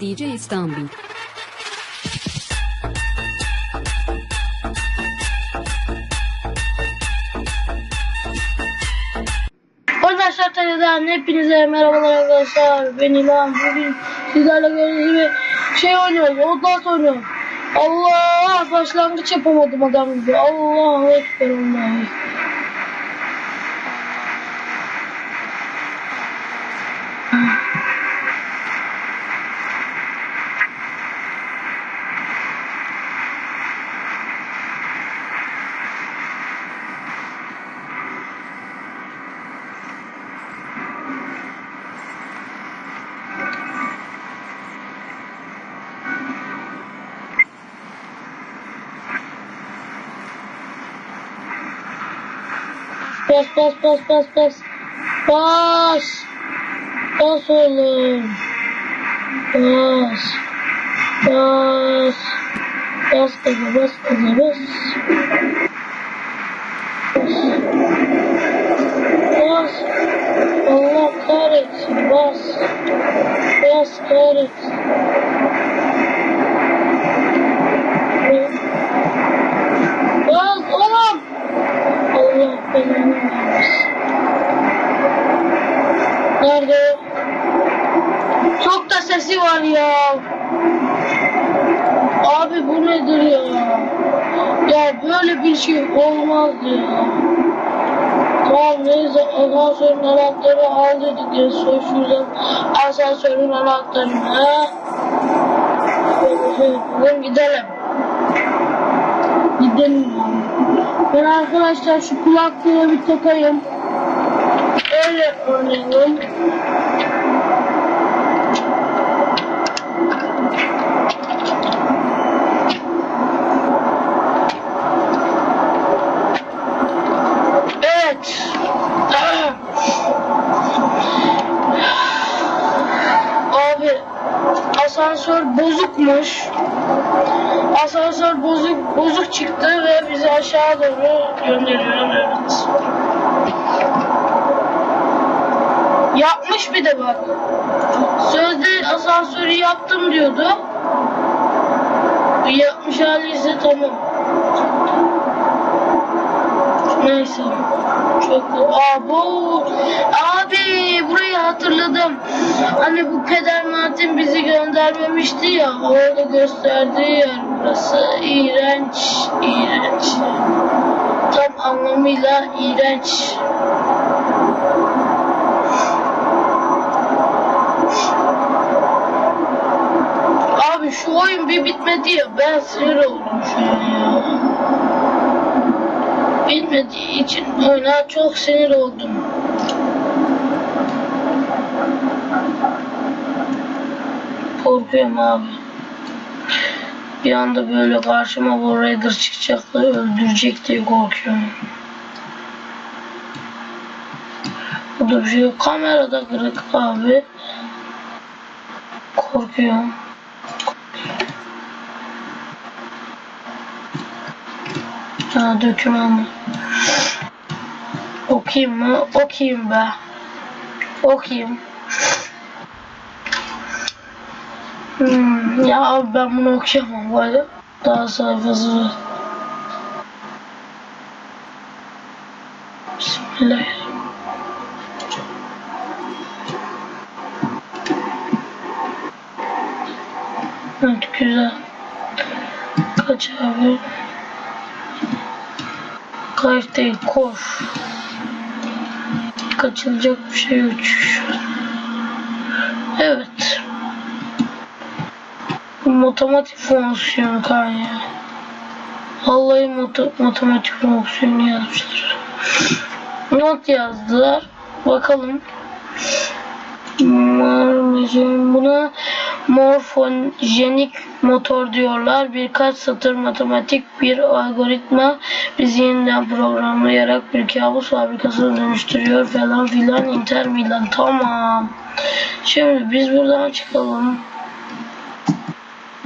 DJ İstanbul. Arkadaşlar TR'den hepinize merhabalar arkadaşlar. Ben İlhan. Bugün sizlerle gördüğünüz gibi şey oynuyoruz. Outlast oynuyoruz. Allah başlangıç yapamadım adam gibi. Allah ekber Allah. Bas bas bas bas bas. Bas. Bas oğlum. Bas. Bas. Bas gaza bas bas. Bas. Bas. Allah kahretsin bas. Bas kahretsin. Şey olmaz ya. Tamam neyse asansörün anahtarı al dedik ya şuradan asansörün anahtarını. Yapalım gidelim. Gidelim. Ben arkadaşlar şu kulaklığı bir takayım. Öyle oynayalım. Çıktı ve bizi aşağı doğru gönderiyor evet. Yapmış bir de bak. Sözde asansörü yaptım diyordu. Yapmış hali ise tamam. Neyse. Çok Abo. Abi burayı hatırladım. Hani bu peder Martin bizi göndermemişti ya. Orada gösterdiği yer burası. İğrenç. iğrenç. Tam anlamıyla iğrenç. Abi şu oyun bir bitmedi ya. Ben sinir oldum şu an ya. Bitmediği için oyuna çok sinir oldum. Korkuyorum abi. Bir anda böyle karşıma bu Raider çıkacak da öldürecek diye korkuyorum. Burada bir şey yok. Kamerada kırık abi. Korkuyorum. Ha döküman mı? Okuyayım mı? Okuyayım be. Okuyayım. Hmm, ya abi ben bunu okuyamam böyle. Daha sayfası var. Bismillahirrahmanirrahim. Evet güzel. Kaç abi? Kayıp değil koş. Kaçılacak bir şey yok. Evet. Matematik fonksiyonu kaynağı. Vallahi mat matematik fonksiyonu yazmışlar. Not yazdılar. Bakalım. Buna morfojenik motor diyorlar. Birkaç satır matematik bir algoritma bizi yeniden programlayarak bir kabus fabrikasına dönüştürüyor falan filan Inter Milan. Tamam. Şimdi biz buradan çıkalım.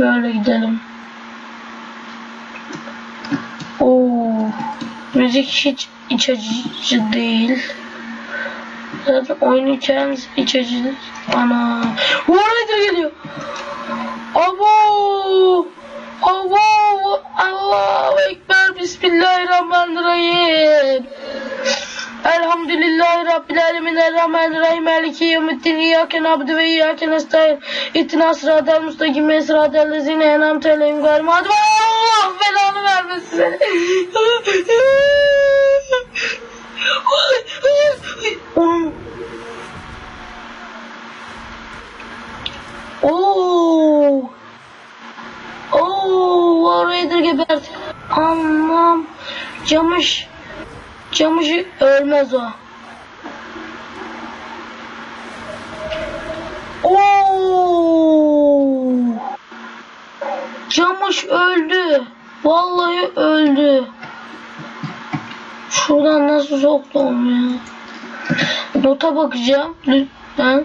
Böyle gidelim. Oo, müzik hiç iç açıcı değil. Zaten oyun hikayemiz iç açıcı. Ana. Warrior şey geliyor. Abo. Abo. Allah Ekber. Bismillahirrahmanirrahim. Elhamdülillahi Rabbil Alemin Erramen Rahim Eliki Yevmiddin İyyâke nabdu ve İyyâke nestaîn İhtina sıratel müstakim ve sıratel lezine enam teleyim gayrim Hadi Allah belanı vermesin ölmez o. Camış öldü. Vallahi öldü. Şuradan nasıl soktum ya? Nota bakacağım lütfen.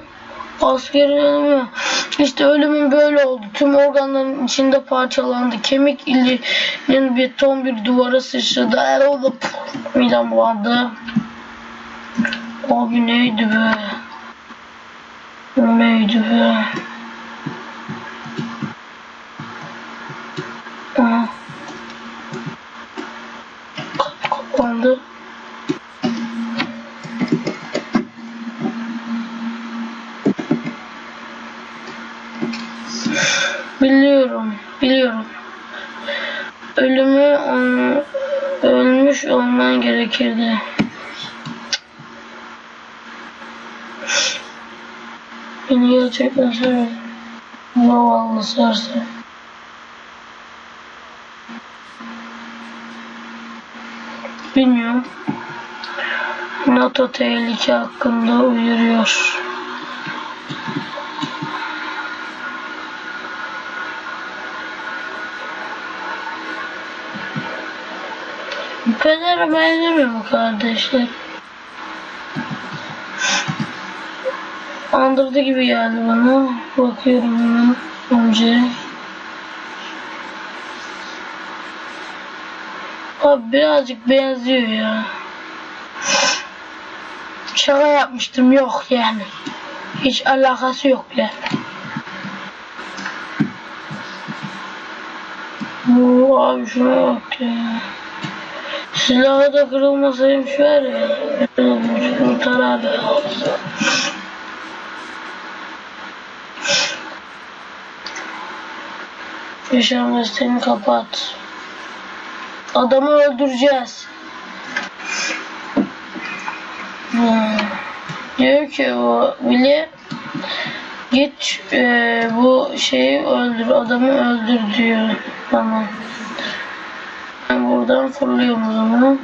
Askerin ölümü. İşte ölümün böyle oldu. Tüm organların içinde parçalandı. Kemik ilinin beton bir duvara sıçradı. Midem bulandı. Abi neydi be? O neydi be? Aha. Kapandı. Biliyorum, biliyorum. Ölümü ölmüş olman gerekirdi. Beni gerçekten seviyorum. Zavallı serseri. Bilmiyorum. NATO tehlike hakkında uyarıyor. Pedere benzemiyor mu kardeşler? Andırdı gibi geldi bana. Bakıyorum hemen önce. Abi birazcık benziyor ya. Şaka yapmıştım yok yani. Hiç alakası yok yani. Oo, abi şuna bak ya. Silahı da kırılmasaymış var ya. Kurtar abi. Yaşam listeni kapat. Adamı öldüreceğiz. Hmm. Diyor ki o Willy git e, bu şeyi öldür adamı öldür diyor. Tamam. Ben buradan fırlıyorum o zaman.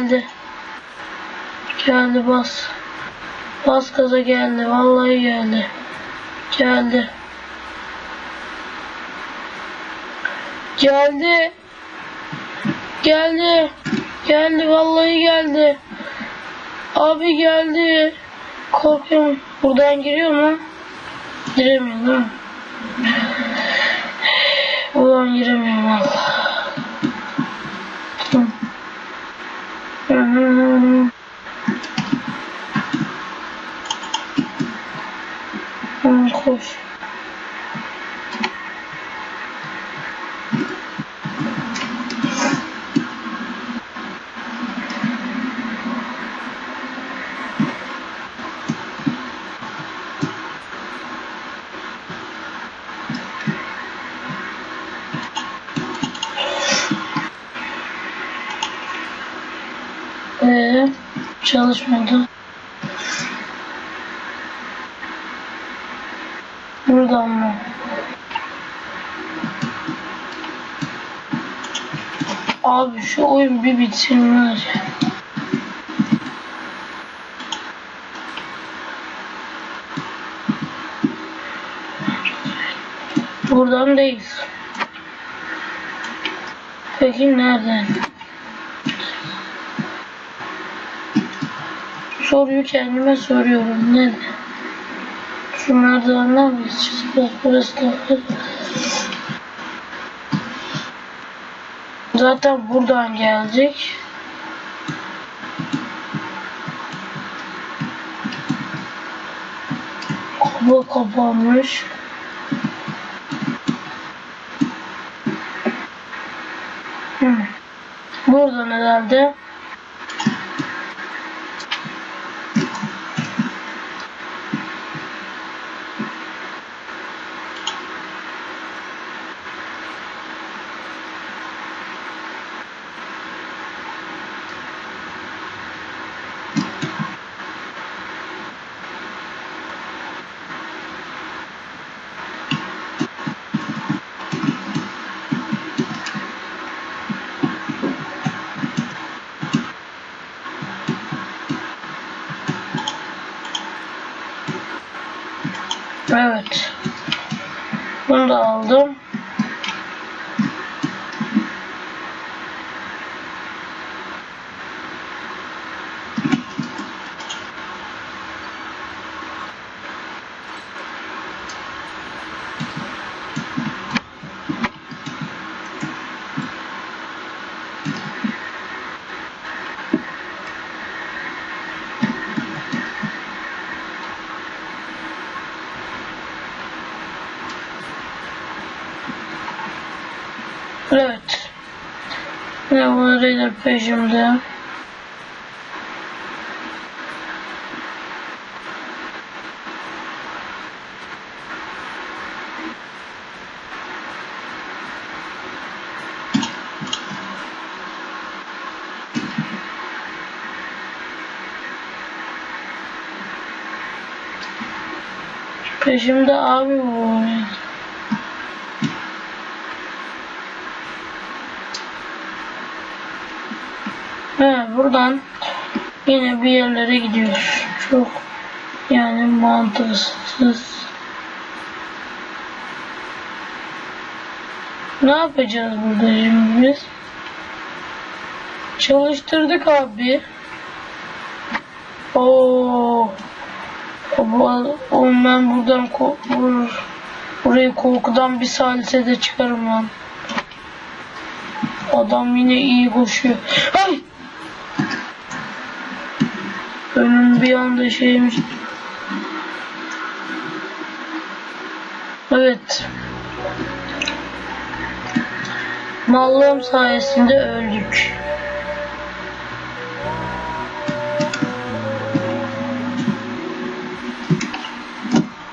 Geldi. Geldi bas. Bas gaza geldi. Vallahi geldi. Geldi. Geldi. Geldi. Geldi vallahi geldi. Abi geldi. Korkuyorum. Buradan giriyor mu? Giremiyor değil? Buradan giremiyorum valla. Mm-hmm. çalışmıyordu. Buradan mı? Abi şu oyun bir bitirmez. Buradan değil. Peki nereden? Soruyu kendime soruyorum. Nerede? Şu merdivenden mi geçeceğiz? Bak burası da. Zaten buradan geldik. Kapı kapanmış. Hmm. Buradan herhalde. Evet. Bunu da aldım. Evet. Ne var peşimde? Peşimde abi bu. He buradan yine bir yerlere gidiyoruz. Çok yani mantıksız. Ne yapacağız burada şimdi biz? Çalıştırdık abi. Oo. Oğlum ben buradan ko vur, burayı korkudan bir salisede çıkarım lan. Adam yine iyi koşuyor. Ay! Önüm bir anda şeymiş. Evet. Mallığım sayesinde öldük.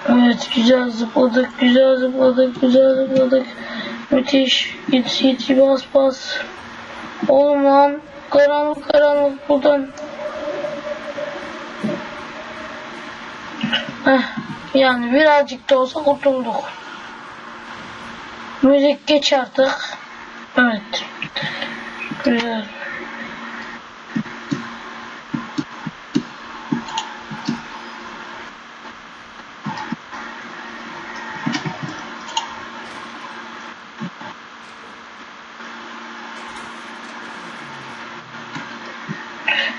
Evet güzel zıpladık, güzel zıpladık, güzel zıpladık. Müthiş. Git git bas bas. Oğlum lan karanlık karanlık buradan. Yani birazcık da olsa kurtulduk. Müzik geç artık. Evet. Güzel.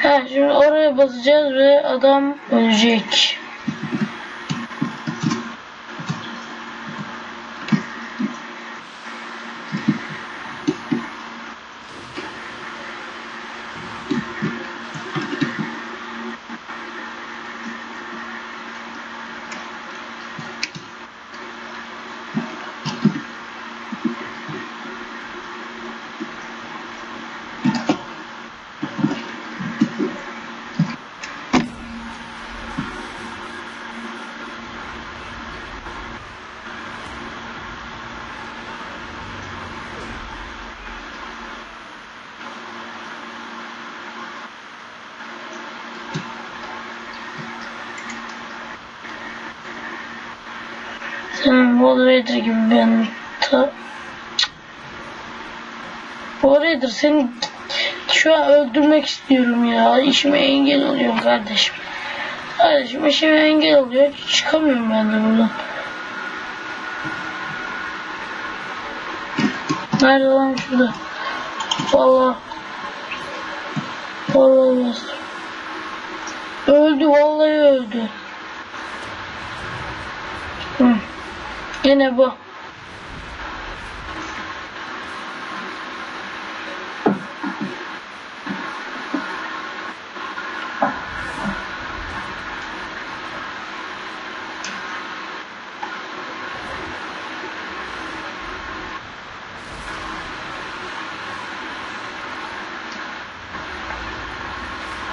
Ha, şimdi oraya basacağız ve adam ölecek. Sen Moderator gibi ben ta... Moderator seni şu an öldürmek istiyorum ya. İşime engel oluyor kardeşim. Kardeşim işime engel oluyor. Çıkamıyorum ben de buradan. Nerede lan şurada? Vallahi bastı. Öldü vallahi öldü. Yine bu.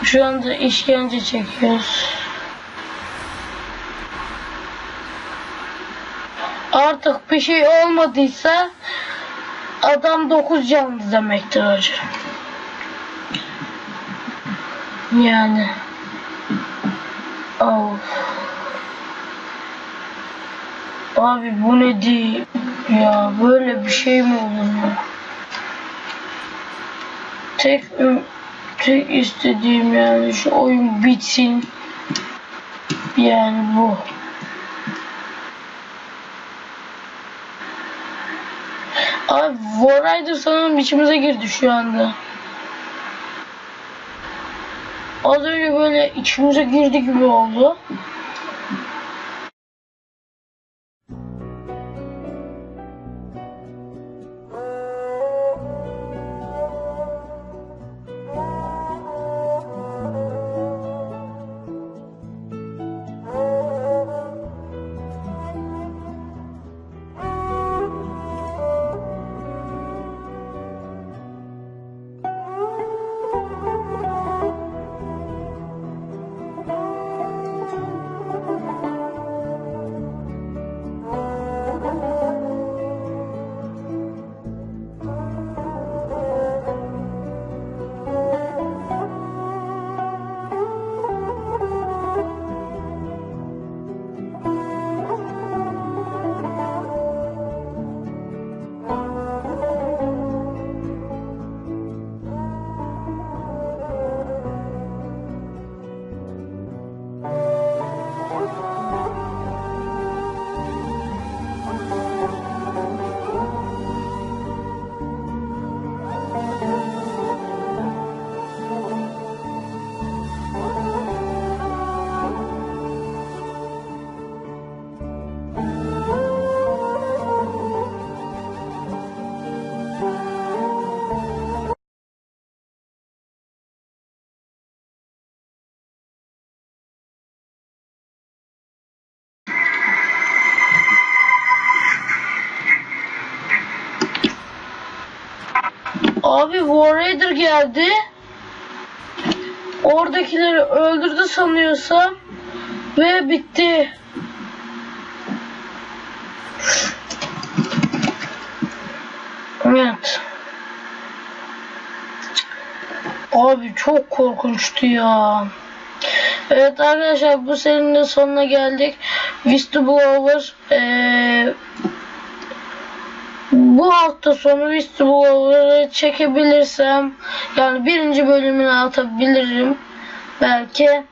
Şu anda işkence çekiyoruz. Artık bir şey olmadıysa adam 9 canlı demektir hocam. Yani. Of. Abi bu ne değil ya böyle bir şey mi olur ya? Tek tek istediğim yani şu oyun bitsin. Yani bu. Abi War Rider sanırım içimize girdi şu anda. Az önce böyle içimize girdi gibi oldu. Abi War Raider geldi. Oradakileri öldürdü sanıyorsam. Ve bitti. Evet. Abi çok korkunçtu ya. Evet arkadaşlar bu serinin sonuna geldik. Whistleblower eee bu hafta sonu Whistleblower'ı çekebilirsem yani birinci bölümünü atabilirim belki.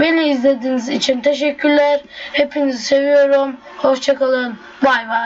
Beni izlediğiniz için teşekkürler. Hepinizi seviyorum. Hoşçakalın. Bay bay.